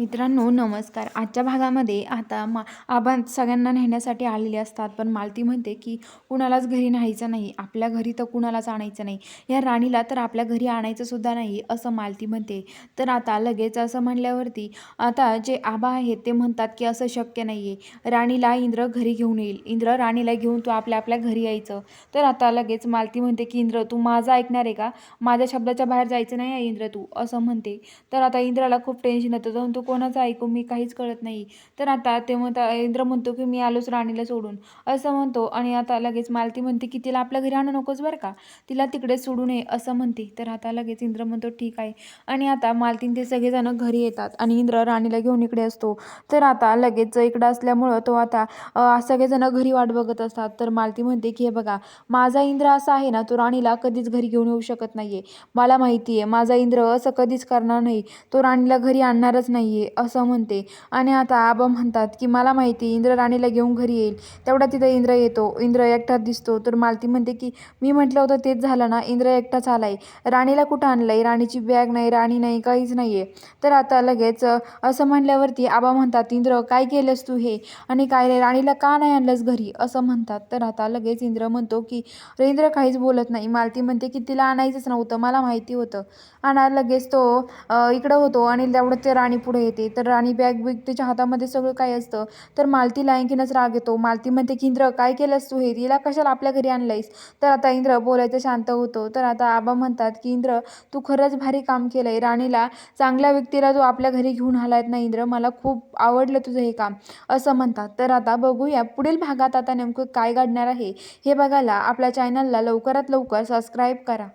मित्रांनो नमस्कार. आजच्या भागामध्ये आता मा आबा सगळ्यांना नेण्यासाठी आलेले असतात पण मालती म्हणते की कुणालाच घरी न्यायचं नाही आपल्या घरी तर कुणालाच आणायचं नाही. या राणीला तर आपल्या घरी आणायचं सुद्धा नाही असं मालती म्हणते तर आता लगेच असं म्हणल्यावरती आता जे आबा आहेत ते म्हणतात की असं शक्य नाही आहे राणीला इंद्र घरी घेऊन येईल. इंद्र राणीला घेऊन तू आपल्या आपल्या घरी यायचं. तर आता लगेच मालती म्हणते की इंद्र तू माझं ऐकणार आहे का? माझ्या शब्दाच्या बाहेर जायचं नाही आहे इंद्र तू असं म्हणते. तर आता इंद्राला खूप टेन्शन येतं. जाऊन तू कोणाचं ऐकू मी काहीच कळत नाही. तर आता ते म्हणता इंद्र म्हणतो की मी आलोच राणीला सोडून. असं म्हणतो आणि आता लगेच मालती म्हणते की तिला आपल्या घरी आणू नकोस बरं का? तिला तिकडे सोडू नये असं म्हणते. तर आता लगेच इंद्र म्हणतो ठीक आहे. आणि आता मालतीन ते सगळेजण घरी येतात आणि इंद्र राणीला घेऊन इकडे असतो. तर आता लगेच इकडं असल्यामुळं तो आता सगळेजण घरी वाट बघत असतात. तर मालती म्हणते की हे बघा माझा इंद्र असा आहे ना तो राणीला कधीच घरी घेऊन येऊ शकत नाही आहे मला माहिती आहे माझा इंद्र असं कधीच करणार नाही. तो राणीला घरी आणणारच नाही आहे असं म्हणते. आणि आता आबा म्हणतात की मला माहिती आहे इंद्र राणीला घेऊन घरी येईल. तेवढा तिथं इंद्र येतो. इंद्र एकटाच दिसतो. तर मालती म्हणते की मी म्हटलं होतं तेच झालं ना इंद्र एकटाच आला आहे राणीला कुठं आणलं आहे राणीची बॅग नाही राणी नाही काहीच नाही आहे तर आता लगेच असं म्हणल्यावरती आबा म्हणतात इंद्र काय केलंस तू हे? आणि काय नाही राणीला का नाही आणलंस घरी? असं म्हणतात. तर आता लगेच इंद्र म्हणतो की "अरे इंद्र काहीच बोलत नाही. मालती म्हणते की तिला आणायचंच नव्हतं मला माहिती होतं. आणि लगेच तो इकडं होतो आणि तेवढं ते राणी पुढे येते. तर राणी बॅग बिग तिच्या हातामध्ये सगळं काय असतं? तर मालतीला आणखीनच राग येतो. मालती म्हणते की इंद्र काय केलंस तू हे? तिला कशाला आपल्या घरी आणलंयस? तर आता इंद्र बोलायचं शांत होतो. तर आता आबा म्हणतात की इंद्र तू खरंच भारी काम केलंय. राणीला चांगल्या व्यक्तीला तू आपल्या घरी घेऊन आलायत ना इंद्र? मला खूप आवडलं तुझं हे काम. असं म्हणतात. तर आता बघूया पुढील भागात आता नेमकं काय घडणार आहे. हे बघायला आपल्या चॅनलला लवकरात लवकर सबस्क्राईब करा.